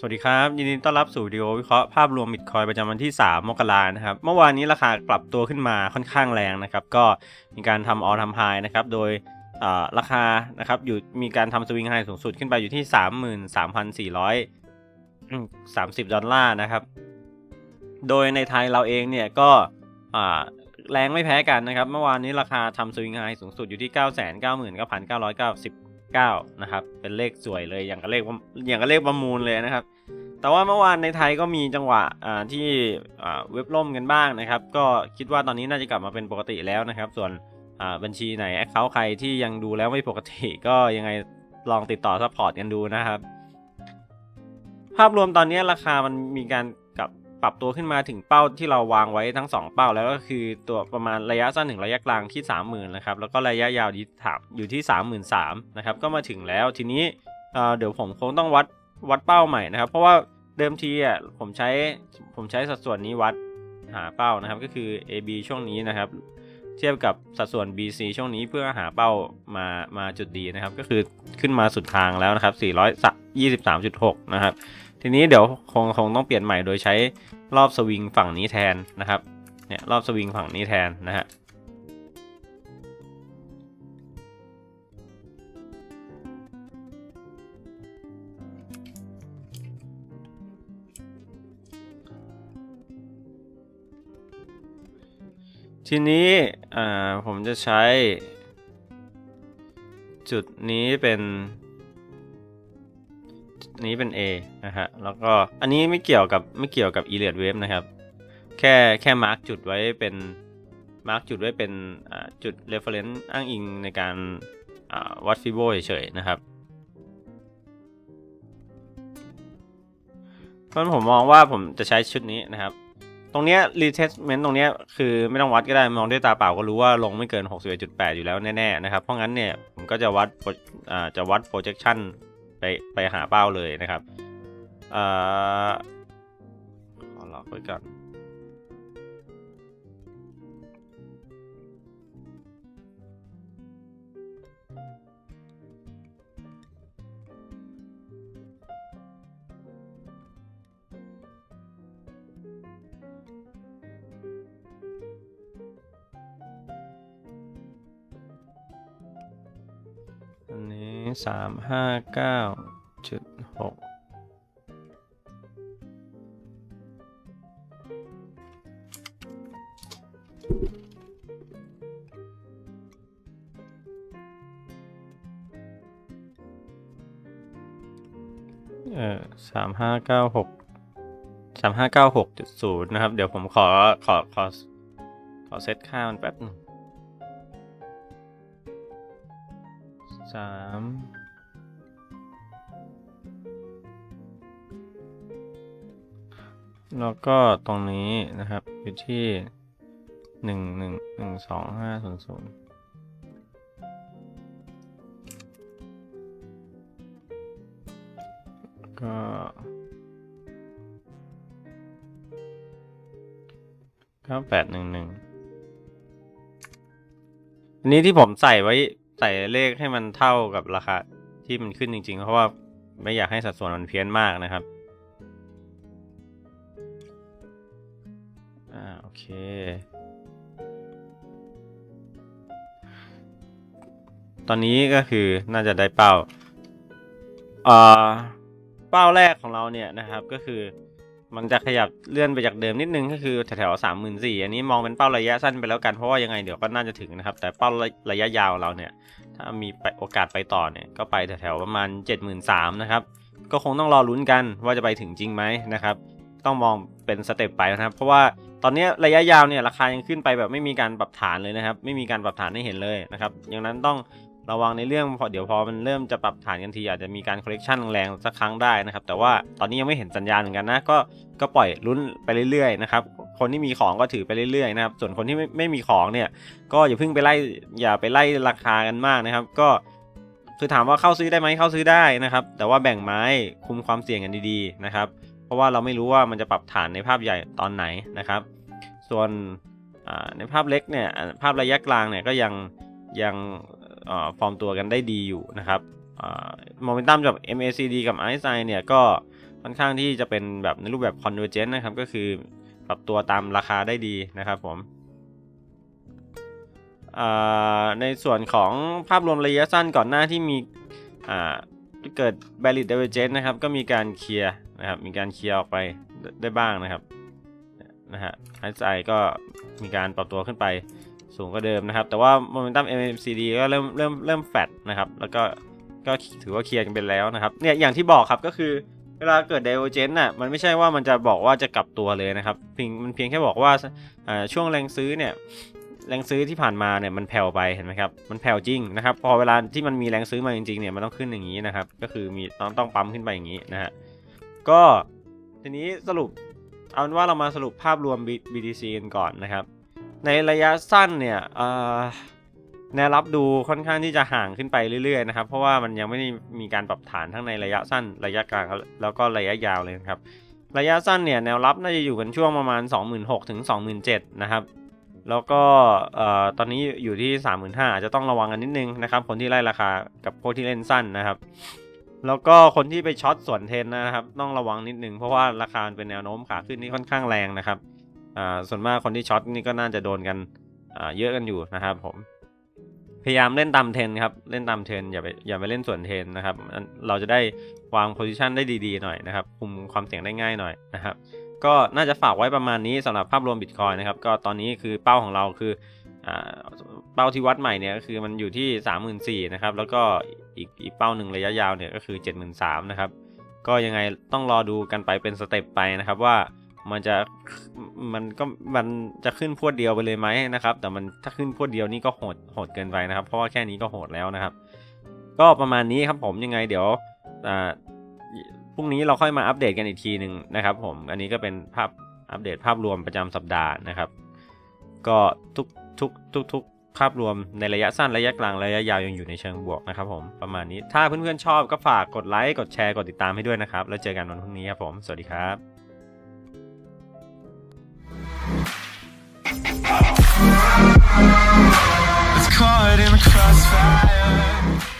สวัสดีครับ ยินดีต้อนรับสู่วิดีโอวิเคราะห์ภาพรวมบิตคอยประจำวันที่ 3 มกรานะครับ เมื่อวานนี้ราคากลับตัวขึ้นมาค่อนข้างแรงนะครับ ก็มีการทำออทำไฮนะครับ โดยราคานะครับอยู่มีการทำสวิงไฮสูงสุดขึ้นไปอยู่ที่ 33,430 ดอลลาร์นะครับ โดยในไทยเราเองเนี่ยก็แรงไม่แพ้กันนะครับ เมื่อวานนี้ราคาทำสวิงไฮสูงสุดอยู่ที่ 9 9 9 9 9 9 9นะครับ เป็นเลขสวยเลยอย่างกับเลขอย่างกับเลขประมูลเลยนะครับ แต่ว่าเมื่อวานในไทยก็มีจังหวะที่เว็บล่มกันบ้างนะครับ ก็คิดว่าตอนนี้น่าจะกลับมาเป็นปกติแล้วนะครับ ส่วนบัญชีไหนแอคเคาท์ใครที่ยังดูแล้วไม่ปกติก็ยังไงลองติดต่อซัพพอร์ตกันดูนะครับ ภาพรวมตอนนี้ราคามันมีการ ปรับตัวขึ้นมาถึงเป้าที่เราวางไว้ทั้ง 2 เป้าแล้วก็คือตัวประมาณระยะสั้นถึงระยะกลางที่ 30,000นะครับแล้วก็ระยะยาวที่ถามอยู่ที่ 33,000นะครับก็มาถึงแล้วทีนี้เเดี๋ยวผมคงต้องวัดวัดเป้าใหม่นะครับ เพราะว่าเดิมทีอะผมใช้ผมใช้สัดส่วนนี้วัดหาเป้านะครับก็คือ AB ช่วงนี้นะครับ เทียบกับสัดส่วน BC ช่วงนี้เพื่อหาเป้ามามาจุดดีนะครับ ก็คือขึ้นมาสุดทางแล้วนะครับ423.6 นะครับทีนี้เดี๋ยวคงคงต้องเปลี่ยนใหม่โดยใช้ รอบสวิงฝั่งนี้แทนนะครับ เนี่ยรอบสวิงฝั่งนี้แทนนะฮะ ทีนี้อ่าผมจะใช้จุดนี้เป็น นี้เป็น A นะฮะ แล้วก็อันนี้ไม่เกี่ยวกับไม่เกี่ยวกับ e l i o t wave นะครับ แค่แค่มาร์กจุดไว้เป็นมาร์กจุดไว้เป็นจุด reference อ้างอิงในการวัดฟิโบเฉยๆนะครับเพราะผมมองว่าผมจะใช้ชุดนี้นะครับ ตรงเนี้ย retestment ตรงเนี้ยคือไม่ต้องวัดก็ได้ มองด้วยตาเปล่าก็รู้ว่าลงไม่เกิน 61.8 อยู่แล้วแน่ๆนะครับ เพราะงั้นเนี่ยผมก็จะวัดจะวัด projection ไปไปหาเป้าเลยนะครับอ่าขอล็อกไว้ก่อน สามห้าเก้าจุดหกเออสามห้าเก้าหกสามห้าเก้าหกจุดศูนย์นะครับ เดี๋ยวผมขอขอขอขอเซตค่ามันแป๊บนึง สามแล้วก็ตรงนี้นะครับอยู่ที่หนึ่งหนึ่งหนึ่งสองห้าศูนย์ศูนย์ก็เก้าแปดหนึ่งหนึ่งอันนี้ที่ผมใส่ไว้ ใส่เลขให้มันเท่ากับราคาที่มันขึ้นจริง ๆ เพราะว่าไม่อยากให้สัดส่วนมันเพี้ยนมากนะครับ อ่าโอเค ตอนนี้ก็คือน่าจะได้เป้าอ่าเป้าแรกของเราเนี่ยนะครับก็คือ มันจะขยับเลื่อนไปจากเดิมนิดนึงก็คือแถวๆสามหมื่นสี่อันนี้มองเป็นเป้าระยะสั้นไปแล้วกันเพราะว่ายังไงเดี๋ยวก็น่าจะถึงนะครับ แต่เป้าระยะยาวเราเนี่ย ถ้ามีโอกาสไปต่อเนี่ยก็ไปแถวๆประมาณเจ็ดหมื่นสามนะครับก็คงต้องรอลุ้นกันว่าจะไปถึงจริงไหมนะครับ ต้องมองเป็นสเต็ปไปนะครับ เพราะว่าตอนนี้ระยะยาวเนี่ยราคายังขึ้นไปแบบไม่มีการปรับฐานเลยนะครับ ไม่มีการปรับฐานให้เห็นเลยนะครับอย่างนั้นต้อง ระวังในเรื่องพอเดี๋ยวพอมันเริ่มจะปรับฐานกันทีอาจจะมีการ correction แรงๆสักครั้งได้นะครับ แต่ว่าตอนนี้ยังไม่เห็นสัญญาณเหมือนกันนะ ก็ก็ปล่อยลุ้นไปเรื่อยๆนะครับคนที่มีของก็ถือไปเรื่อยๆนะครับส่วนคนที่ไม่ไม่มีของเนี่ย ก็อย่าเพิ่งไปไล่อย่าไปไล่ราคากันมากนะครับ ก็คือถามว่าเข้าซื้อได้ไหมเข้าซื้อได้นะครับ แต่ว่าแบ่งไม้คุมความเสี่ยงกันดีๆนะครับ เพราะว่าเราไม่รู้ว่ามันจะปรับฐานในภาพใหญ่ตอนไหนนะครับ ส่วนในภาพเล็กเนี่ยภาพระยะกลางเนี่ยก็ยังยัง ฟอร์มตัวกันได้ดีอยู่นะครับโมเมนตัมจาก MACD กับ RSI เนี่ยก็ค่อนข้างที่จะเป็นแบบในรูปแบบ convergent นะครับ ก็คือปรับตัวตามราคาได้ดีนะครับผมในส่วนของภาพรวมระยะสั้นก่อนหน้าที่มีเกิด valid divergence นะครับ ก็มีการเคลียร์นะครับ มีการเคลียร์ออกไปได้ได้บ้างนะครับนะฮะ RSI ก็มีการปรับตัวขึ้นไป สูงกว่าเดิมนะครับ แต่ว่า momentum MACD ก็เริ่มเริ่มเริ่มแฟดนะครับ แล้วก็ก็ถือว่าเคลียร์กันไปแล้วนะครับ เนี่ยอย่างที่บอกครับก็คือเวลาเกิด divergence น่ะมันไม่ใช่ว่ามันจะบอกว่าจะกลับตัวเลยนะครับเพียงมันเพียงแค่บอกว่าอ่าช่วงแรงซื้อเนี่ยแรงซื้อที่ผ่านมาเนี่ยมันแผ่วไปเห็นไหมครับมันแผ่วจริงนะครับ พอเวลาที่มันมีแรงซื้อมาจริงๆเนี่ยมันต้องขึ้นอย่างนี้นะครับ ก็คือมีต้องต้องปั๊มขึ้นไปอย่างนี้นะฮะก็ทีนี้สรุปเอาเป็นว่าเรามาสรุปภาพรวม BTC กันก่อนนะครับ ในระยะสั้นเนี่ยแนวรับดูค่อนข้างที่จะห่างขึ้นไปเรื่อยๆนะครับ เพราะว่ามันยังไม่ได้มีการปรับฐานทั้งในระยะสั้นระยะกลางแล้วก็ระยะยาวเลยครับระยะสั้นเนี่ยแนวรับน่าจะอยู่กันช่วงประมาณ 26,000ถึง27,000นะครับแล้วก็ตอนนี้อยู่ที่ 35,000อาจจะต้องระวังกันนิดนึงนะครับ คนที่ไล่ราคากับพวกที่เล่นสั้นนะครับ แล้วก็คนที่ไปช็อตส่วนเทนนะครับ ต้องระวังนิดนึงเพราะว่าราคาเป็นแนวโน้มขาขึ้นนี่ค่อนข้างแรงนะครับ ส่วนมากคนที่ช็อตนี่ก็น่าจะโดนกันอ่าเยอะกันอยู่นะครับผม พยายามเล่นตามเทรนครับ เล่นตามเทรนอย่าไปอย่าไปเล่นส่วนเทรนนะครับ เราจะได้วางโพซิชันได้ดีๆหน่อยนะครับ คุมความเสี่ยงได้ง่ายหน่อยนะครับ ก็น่าจะฝากไว้ประมาณนี้สำหรับภาพรวมบิตคอยนะครับ ก็ตอนนี้คือเป้าของเราคืออ่าเป้าที่วัดใหม่เนี่ยก็คือมันอยู่ที่ 34,000นะครับ แล้วก็อีกอีกเป้าหนึ่งระยะยาวเนี่ยก็คือ 73,000นะครับ ก็ยังไงต้องรอดูกันไปเป็นสเต็ปไปนะครับว่า มันจะมันก็มันจะขึ้นพรวดเดียวไปเลยไหมนะครับ แต่มันถ้าขึ้นพรวดเดียวนี่ก็โหดโหดเกินไปนะครับ เพราะว่าแค่นี้ก็โหดแล้วนะครับ ก็ประมาณนี้ครับผมยังไงเดี๋ยวอ่าพรุ่งนี้เราค่อยมาอัปเดตกันอีกทีหนึ่งนะครับ ผมอันนี้ก็เป็นภาพอัปเดตภาพรวมประจำสัปดาห์นะครับ ก็ทุกทุกทุกทุกภาพรวมในระยะสั้นระยะกลางระยะยาวยังอยู่ในเชิงบวกนะครับผมประมาณนี้ถ้าเพื่อนๆชอบก็ฝากกดไลค์กดแชร์กดติดตามให้ด้วยนะครับ แล้วเจอกันวันพรุ่งนี้ครับผม สวัสดีครับ It's caught in the crossfire.